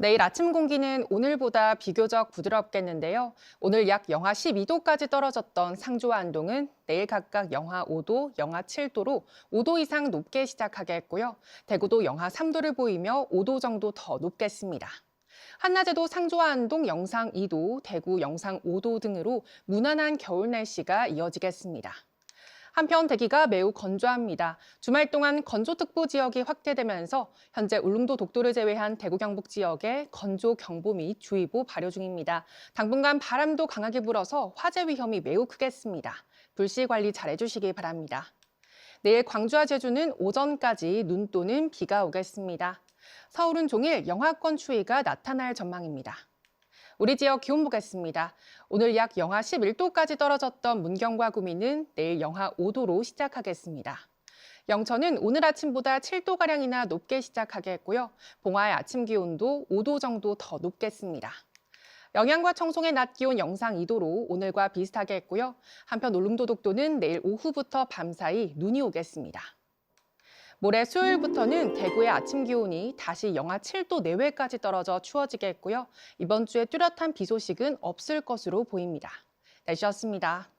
내일 아침 공기는 오늘보다 비교적 부드럽겠는데요. 오늘 약 영하 12도까지 떨어졌던 상주와 안동은 내일 각각 영하 5도, 영하 7도로 5도 이상 높게 시작하겠고요. 대구도 영하 3도를 보이며 5도 정도 더 높겠습니다. 한낮에도 상주와 안동 영상 2도, 대구 영상 5도 등으로 무난한 겨울 날씨가 이어지겠습니다. 한편 대기가 매우 건조합니다. 주말 동안 건조특보 지역이 확대되면서 현재 울릉도 독도를 제외한 대구 경북 지역에 건조 경보 및 주의보 발효 중입니다. 당분간 바람도 강하게 불어서 화재 위험이 매우 크겠습니다. 불씨 관리 잘 해주시기 바랍니다. 내일 광주와 제주는 오전까지 눈 또는 비가 오겠습니다. 서울은 종일 영하권 추위가 나타날 전망입니다. 우리 지역 기온 보겠습니다. 오늘 약 영하 11도까지 떨어졌던 문경과 구미는 내일 영하 5도로 시작하겠습니다. 영천은 오늘 아침보다 7도가량이나 높게 시작하겠고요. 봉화의 아침 기온도 5도 정도 더 높겠습니다. 영양과 청송의 낮 기온 영상 2도로 오늘과 비슷하겠고요. 한편 울릉도 독도는 내일 오후부터 밤사이 눈이 오겠습니다. 모레 수요일부터는 대구의 아침 기온이 다시 영하 7도 내외까지 떨어져 추워지겠고요. 이번 주에 뚜렷한 비 소식은 없을 것으로 보입니다. 날씨였습니다.